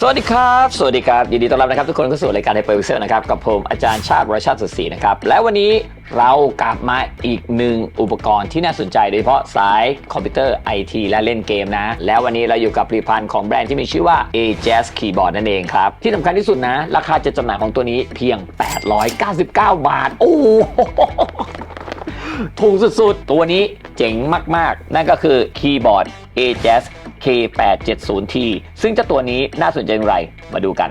สวัสดีครับ สวัสดีครับยินดีต้อนรับนะครับทุกคนเข้าสู่รายการไฮเปอร์วิเซลนะครับกับผมอาจารย์ชาติวรชาติสุศรีนะครับและวันนี้เรากลับมาอีกหนึ่งอุปกรณ์ที่น่าสนใจโดยเฉพาะสายคอมพิวเตอร์ไอทีและเล่นเกมนะ แล้ววันนี้เราอยู่กับผลิตภัณฑ์ของแบรนด์ที่มีชื่อว่า a j a z Keyboard นั่นเองครับ ที่สำคัญที่สุดนะ ราคาจะจำหน่ายของตัวนี้เพียง 899 บาท โอ้โหถูกสุดๆ ตัวนี้เจ๋งมากๆ นั่นก็คือคีย์บอร์ด a j a z K870T ซึ่งเจ้าตัวนี้น่าสนใจอย่างไรมาดูกัน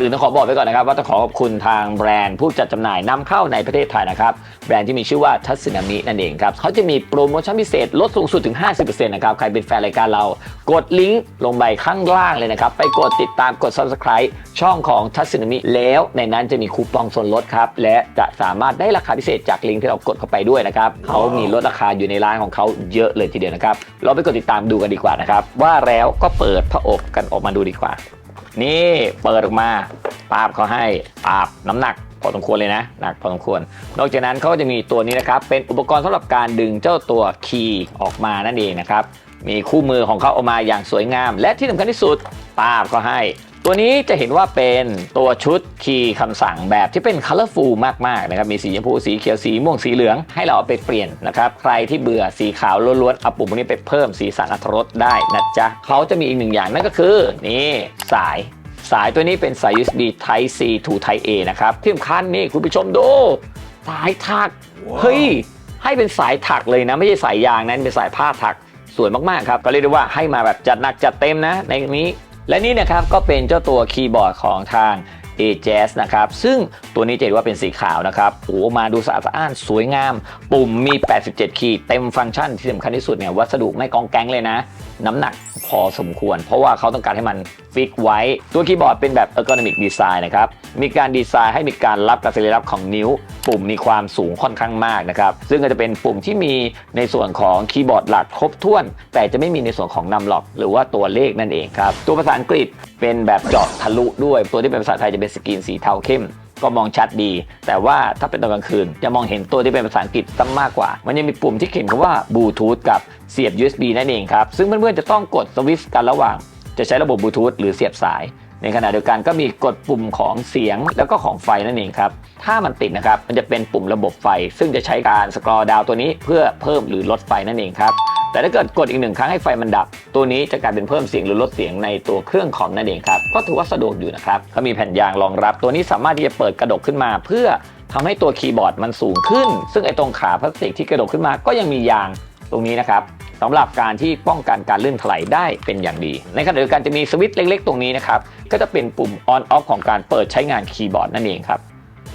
อนอื่นต้องขอบอกไว้ก่อนนะครับ ว่าต้องขอขอบคุณทางแบรนด์ผู้จัดจำหน่ายนำเข้าในประเทศไทยนะครับ แบรนด์ที่มีชื่อว่าทัศนามินั่นเองครับเขาจะมีโปรโมชั่นพิเศษลดสูงสุดถึง 50%นะครับ ใครเป็นแฟนรายการเรา กดลิงก์ลงไปข้างล่างเลยนะครับ ไปกดติดตามกด subscribe ช่องของทัศนามิแล้วในนั้นจะมีคูปองส่วนลดครับและจะสามารถได้ราคาพิเศษจากลิงก์ที่เรากดเข้าไปด้วยนะครับเขามีลดราคาอยู่ในร้านของเขาเยอะเลยทีเดียวนะครับเราไปกดติดตามดูกันดีกว่านะครับว่าแล้วก็เปิดพระอบกันออกมาดูดีกว่า นี่เปิดออกมาปาบเขาให้ปาบน้ำหนักพอสมควรเลยนะหนักพอสมควร นอกจากนั้นเขาก็จะมีตัวนี้นะครับ เป็นอุปกรณ์สำหรับการดึงเจ้าตัวคีย์ออกมานั่นเองนะครับ มีคู่มือของเขาออกมาอย่างสวยงาม และที่สำคัญที่สุดปาบเขาให้ ตัวนี้จะเห็นว่าเป็นตัวชุดคีย์คำสั่งแบบที่เป็น colorful มากๆนะครับ มีสีชมพูสีเขียวสีม่วงสีเหลืองให้เราเอาไปเปลี่ยนนะครับ ใครที่เบื่อสีขาวล้วนๆเอาปุ่มพวกนี้ไปเพิ่มสีสันอรรถรสได้นะจ๊ะเขาจะมีอีกหนึ่งอย่างนั่นก็คือ นี่สายสายตัวนี้เป็นสาย USB Type C to Type A นะครับที่สำคัญนี่คุณผู้ชมดูสายถัก เฮ้ย ให้เป็นสายถักเลยนะ ไม่ใช่สายยางนะนี่เป็นสายผ้าถักสวยมากๆครับ ก็เรียกได้ว่าให้มาแบบจัดหนักจัดเต็มนะ ในนี้ และนี่นะครับก็เป็นเจ้าตัวคีย์บอร์ดของทาง a j a z นะครับ ซึ่งตัวนี้จะเห็นว่าเป็นสีขาวนะครับโอ้มาดูสะอาดสะอ้านสวยงาม ปุ่มมี 87 คีย์เต็มฟังก์ชันที่สำคัญที่สุดเนี่ยวัสดุไม่กองแกงเลยนะ น้ำหนัก พอสมควร เพราะว่าเขาต้องการให้มันฟิกไว้ ตัวคีย์บอร์ดเป็นแบบ ergonomic design นะครับ มีการดีไซน์ให้มีการรับกับสรีระของนิ้ว ปุ่มมีความสูงค่อนข้างมากนะครับ ซึ่งก็จะเป็นปุ่มที่มีในส่วนของคีย์บอร์ดหลักครบถ้วน แต่จะไม่มีในส่วนของนัมล็อก หรือว่าตัวเลขนั่นเองครับ ตัวภาษาอังกฤษเป็นแบบเจาะทะลุด้วย ตัวที่เป็นภาษาไทยจะเป็นสกรีนสีเทาเข้ม ก็มองชัดดี แต่ว่าถ้าเป็นตอนกลางคืน จะมองเห็นตัวที่เป็นภาษาอังกฤษซ้ำมากกว่า มันยังมีปุ่มที่เขียนคำว่าบลูทูธกับเสียบ USB นั่นเองครับ ซึ่งเพื่อนๆจะต้องกดสวิตช์กันระหว่าง จะใช้ระบบบลูทูธหรือเสียบสาย ในขณะเดียวกันก็มีกดปุ่มของเสียงแล้วก็ของไฟนั่นเองครับ ถ้ามันติดนะครับ มันจะเป็นปุ่มระบบไฟ ซึ่งจะใช้การสกรอดาวตัวนี้เพื่อเพิ่มหรือลดไฟนั่นเองครับ แต่ถ้าเกิดกดอีกหนึ่งครั้งให้ไฟมันดับ ตัวนี้จะกลายเป็นเพิ่มเสียงหรือลดเสียงในตัวเครื่องคอมนั่นเองครับก็ถือว่าสะดวกอยู่นะครับเขามีแผ่นยางรองรับ ตัวนี้สามารถที่จะเปิดกระดกขึ้นมาเพื่อทำให้ตัวคีย์บอร์ดมันสูงขึ้น ซึ่งไอ้ตรงขาพลาสติกที่กระดกขึ้นมาก็ยังมียางตรงนี้นะครับสำหรับการที่ป้องกันการลื่นถลายได้เป็นอย่างดี ในขณะเดียวกันจะมีสวิตช์เล็ก ๆ ตรงนี้นะครับก็จะเป็นปุ่ม on off ของการเปิดใช้งานคีย์บอร์ดนั่นเองครับ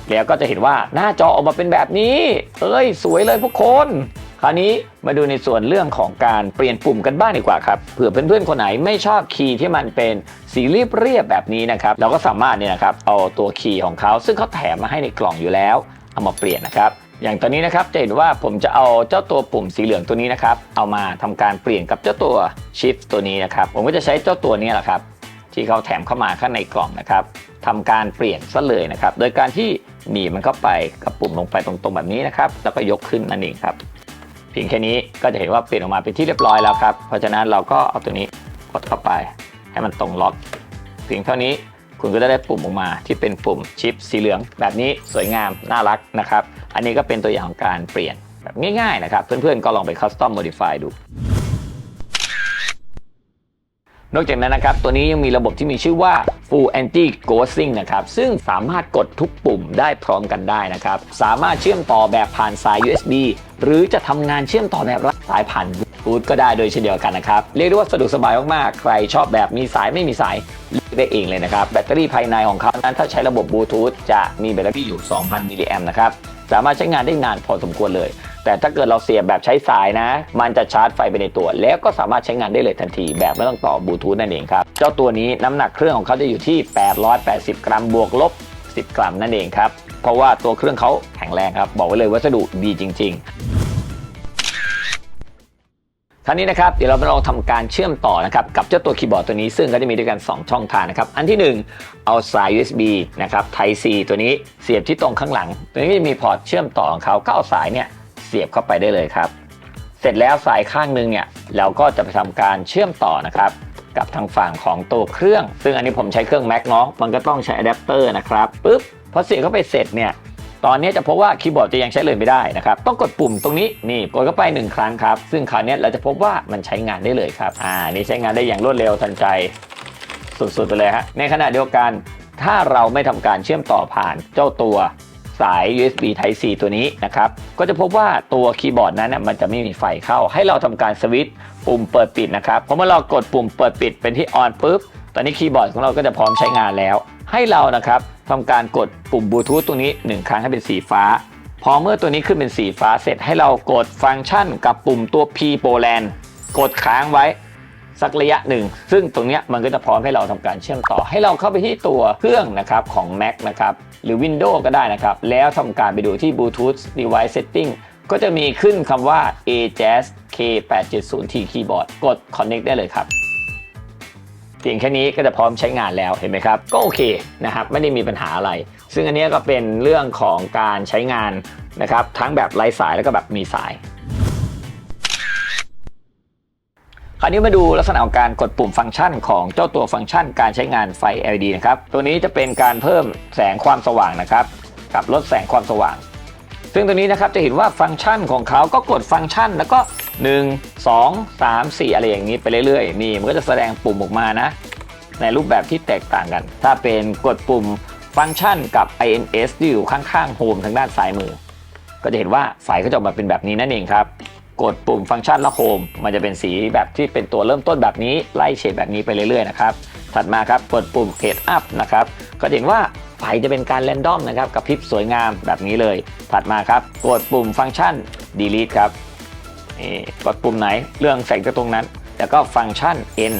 แล้วก็จะเห็นว่าหน้าจอออกมาเป็นแบบนี้ เอ้ย สวยเลยพวกคน คราวนี้มาดูในส่วนเรื่องของการเปลี่ยนปุ่มกันบ้างดีกว่าครับเผื่อเพื่อนๆคนไหนไม่ชอบคีย์ที่มันเป็นสีเรียบแบบนี้นะครับเราก็สามารถเนี่ยนะครับเอาตัวคีย์ของเขาซึ่งเขาแถมมาให้ในกล่องอยู่แล้วเอามาเปลี่ยนนะครับอย่างตอนนี้นะครับจะเห็นว่าผมจะเอาเจ้าตัวปุ่มสีเหลืองตัวนี้นะครับเอามาทำการเปลี่ยนกับเจ้าตัว Shift ตัวนี้นะครับผมก็จะใช้เจ้าตัวนี้แหละครับที่เขาแถมเข้ามาข้างในกล่องนะครับทำการเปลี่ยนซะเลยนะครับโดยการที่หนีมันเข้าไปกับปุ่มลงไปตรงๆแบบนี้นะครับแล้วก็ยกขึ้นนั่นเองครับ พียงแค่นี้ก็จะเห็นว่าเปลี่ยนออกมาเป็นที่เรียบร้อยแล้วครับ เพราะฉะนั้นเราก็เอาตัวนี้กดเข้าไป ให้มันตรงล็อกเพียงเท่านี้คุณก็จะได้ปุ่มออกมาที่เป็นปุ่มชิปสีเหลือง แบบนี้สวยงามน่ารักนะครับ อันนี้ก็เป็นตัวอย่างของการเปลี่ยนแบบง่ายๆนะครับ เพื่อนๆก็ลองไปคัสตอมโมดิฟายดู นอกจากนั้นนะครับ ตัวนี้ยังมีระบบที่มีชื่อว่า Full Anti Ghosting นะครับ ซึ่งสามารถกดทุกปุ่มได้พร้อมกันได้นะครับ สามารถเชื่อมต่อแบบผ่านสาย USB หรือจะทำงานเชื่อมต่อแบบรับสายผ่านบลูทูธก็ได้โดยเช่นเดียวกันนะครับ เรียกได้ว่าสะดวกสบายมากๆ ใครชอบแบบมีสายไม่มีสายเลือกได้เองเลยนะครับ แบตเตอรี่ภายในของเขานั้นถ้าใช้ระบบบลูทูธจะมีแบตเตอรี่อยู่ 2,000 มิลลิแอมป์นะครับ สามารถใช้งานได้นานพอสมควรเลย แต่ถ้าเกิดเราเสียบแบบใช้สายนะ มันจะชาร์จไฟไปในตัว แล้วก็สามารถใช้งานได้เลยทันทีแบบไม่ต้องต่อบลูทูธนั่นเองครับ เจ้าตัวนี้น้ำหนักเครื่องของเขาจะอยู่ที่ 880 กรัมบวกลบ 10 กรัมนั่นเองครับ เพราะว่าตัวเครื่องเขาแข็งแรงครับ บอกไว้เลยวัสดุดีจริง ๆคราวนี้นะครับเดี๋ยวเรามาลองทำการเชื่อมต่อนะครับกับเจ้าตัวคีย์บอร์ดตัวนี้ซึ่งก็จะมีด้วยกัน 2 ช่องทางนะครับ อันที่ 1 เอาสาย USB นะครับ Type C ตัวนี้เสียบที่ตรงข้างหลัง ตัวนี้จะมีพอร์ตเชื่อมต่อของเขาก็เอาสายเนี่ย เสียบเข้าไปได้เลยครับ เสร็จแล้วสายข้างหนึงเนี่ยเราก็จะไปทำการเชื่อมต่อนะครับ กับทางฝั่งของตัวเครื่อง ซึ่งอันนี้ผมใช้เครื่อง Mac เนาะมันก็ต้องใช้อะแดปเตอร์นะครับปุ๊บพอเสียบเข้าไปเสร็จเนี่ยตอนนี้จะพบว่าคีย์บอร์ดจะยังใช้เลยไม่ได้นะครับ ต้องกดปุ่มตรงนี้นี่กดเข้าไป 1 ครั้งครับ ซึ่งคราวนี้เราจะพบว่ามันใช้งานได้เลยครับ อ่า นี่ใช้งานได้อย่างรวดเร็วทันใจ สุดๆไปเลยฮะในขณะเดียวกัน ถ้าเราไม่ทำการเชื่อมต่อผ่านเจ้าตัว สาย USB Type C ตัวนี้นะครับ ก็จะพบว่าตัวคีย์บอร์ดนั้นนะมันจะไม่มีไฟเข้า ให้เราทำการสวิตช์ปุ่มเปิดปิดนะครับพราะเมื่อเรากดปุ่มเปิดปิดเป็นที่ on ปุ๊บ ตอนนี้คีย์บอร์ดของเราก็จะพร้อมใช้งานแล้ว ให้เรานะครับทำการกดปุ่มบลูทูธตรงนี้ 1 ครั้งให้เป็นสีฟ้า พอเมื่อตัวนี้ขึ้นเป็นสีฟ้าเสร็จให้เรากดฟังก์ชันกับปุ่มตัว P Poland กดค้างไว้ สักระยะหนึ่ง ซึ่งตรงนี้มันก็จะพร้อมให้เราทำการเชื่อมต่อให้เราเข้าไปที่ตัวเครื่องนะครับของ Mac นะครับหรือ Windows ก็ได้นะครับ แล้วทำการไปดูที่ Bluetooth Device Setting ก็จะมีขึ้นคำว่า AJAZ K870T Keyboard กด Connect ได้เลยครับเพียงแค่นี้ก็จะพร้อมใช้งานแล้วเห็นไหมครับ ก็โอเคนะครับไม่ได้มีปัญหาอะไร ซึ่งอันนี้ก็เป็นเรื่องของการใช้งานนะครับทั้งแบบไร้สายแล้วก็แบบมีสาย ราวนี้มาดูลักษณะของการกดปุ่มฟังก์ชันของเจ้าตัวฟังก์ชันการใช้งานไฟ LED นะครับ ตัวนี้จะเป็นการเพิ่มแสงความสว่างนะครับ กับลดแสงความสว่าง ซึ่งตัวนี้นะครับจะเห็นว่าฟังก์ชันของเขาก็กดฟังก์ชัน แล้วก็ 1 2 3 4 อะไรอย่างนี้ไปเรื่อยๆ นี่มันก็จะแสดงปุ่มออกมานะ ในรูปแบบที่แตกต่างกัน ถ้าเป็นกดปุ่มฟังก์ชันกับ INS ที่อยู่ข้างๆโฮมทางด้านซ้ายมือ ก็จะเห็นว่าไฟก็จะออกมาเป็นแบบนี้นั่นเองครับ กดปุ่มฟังก์ชันและโฮมมันจะเป็นสีแบบที่เป็นตัวเริ่มต้นแบบนี้ไล่เฉดแบบนี้ไปเรื่อยๆนะครับถัดมาครับกดปุ่มเ a ดอัพนะครับก็เห็นว่าไฟจะเป็นการแรนดอมนะครับกับพริบสวยงามแบบนี้เลย ถัดมาครับกดปุ่มฟังก์ชัน delete ครับนี่กดปุ่มไหนเรื่องแสงจากตรงนั้น แล้วก็ฟังก์ชัน n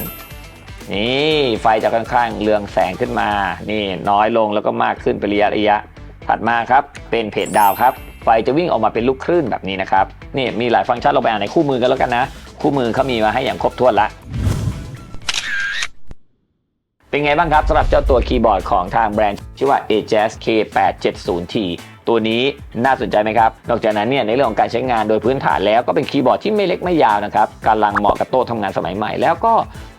นี่ไฟจะค่อนข้างเรืองแสงขึ้นมา นี่น้อยลงแล้วก็มากขึ้นเป็นระยะระยะ ถัดมาครับเป็นเพจดาวครับ ไฟจะวิ่งออกมาเป็นลูกคลื่นแบบนี้นะครับนี่มีหลายฟังก์ชันเราไปอ่านในคู่มือกันแล้วกันนะ คู่มือเขามีมาให้อย่างครบถ้วนละเป็นไงบ้างครับสำหรับเจ้าตัวคีย์บอร์ดของทางแบรนด์ ชื่อว่า AJAS K870T ตัวนี้น่าสนใจไหมครับ นอกจากนั้นเนี่ยในเรื่องของการใช้งานโดยพื้นฐานแล้วก็เป็นคีย์บอร์ดที่ไม่เล็กไม่ยาวนะครับกำลังเหมาะกับโต๊ะทำงานสมัยใหม่ แล้วก็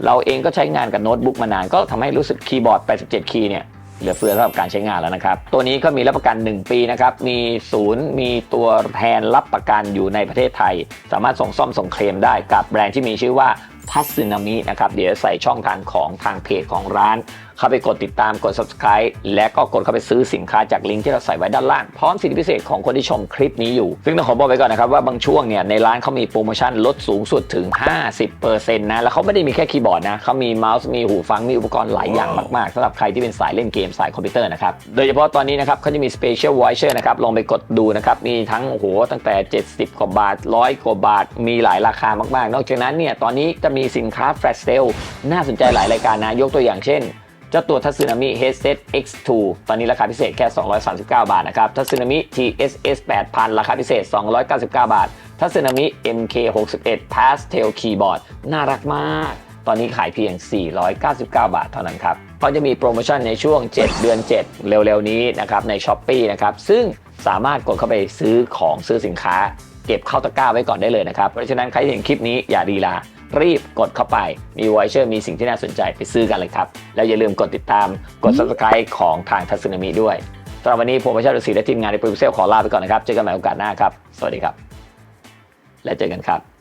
เราเองก็ใช้งานกับโน้ตบุ๊กมานานก็ทำให้รู้สึกคีย์บอร์ด 87 คีย์เนี่ย เหลือเฟือสำหรับการใช้งานแล้วนะครับ ตัวนี้ก็มีรับประกัน 1 ปีนะครับ มีศูนย์มีตัวแทนรับประกันอยู่ในประเทศไทย สามารถส่งซ่อมส่งเคลมได้กับแบรนด์ที่มีชื่อว่าทัสซินามินะครับ เดี๋ยวใส่ช่องทางของทางเพจของร้าน เข้าไปกดติดตามกด subscribe และก็กดเข้าไปซื้อสินค้าจากลิงก์ที่เราใส่ไว้ด้านล่าง พร้อมสิทธิพิเศษของคนที่ชมคลิปนี้อยู่ ซึ่งต้องขอบอกไว้ก่อนนะครับว่าบางช่วงเนี่ยในร้านเขามีโปรโมชั่นลดสูงสุดถึง 50%นะแล้วเขาไม่ได้มีแค่คีย์บอร์ดนะเขามีเมาส์มีหูฟังมีอุปกรณ์หลายอย่างมากๆสำหรับใครที่เป็นสายเล่นเกมสายคอมพิวเตอร์นะครับโดยเฉพาะตอนนี้นะครับเขาจะมี Special Voucher นะครับลองไปกดดูนะครับมีทั้งโอ้โหตั้งแต่ 70 กว่าบาท 100 กว่าบาท มีหลายราคามากๆ นอกจากนั้นเนี่ยตอนนี้จะมีสินค้า Flash Sale น่าสนใจหลายรายการนะยกตัวอย่างเช่น เจ้าตัวทัศนามิ Headset X2 ตอนนี้ราคาพิเศษแค่ 239 บาทนะครับทัศนามิ TSS 8000 ราคาพิเศษ 299 บาททัศนามิ MK61 Pastel Keyboard น่ารักมาก ตอนนี้ขายเพียง 499 บาทเท่านั้นครับเขาจะมีโปรโมชั่นในช่วง 7 เดือน 7 เร็วๆ นี้นะครับใน s h อ p e e นะครับ ซึ่งสามารถกดเข้าไปซื้อของซื้อสินค้า เก็บเข้าตะกร้าไว้ก่อนได้เลยนะครับ เพราะฉะนั้นใครเห็นคลิปนี้อย่าดีลา รีบกดเข้าไป มีไวเชอร์มีสิ่งที่น่าสนใจไปซื้อกันเลยครับ แล้วอย่าลืมกดติดตามกด subscribe ของทางทัศนามิด้วยสำหรับวันนี้ผมประชาชนศรีและทีมงานในโปรดิวเซอร์ขอลาไปก่อนนะครับ เจอกันใหม่โอกาสหน้าครับ สวัสดีครับ และเจอกันครับ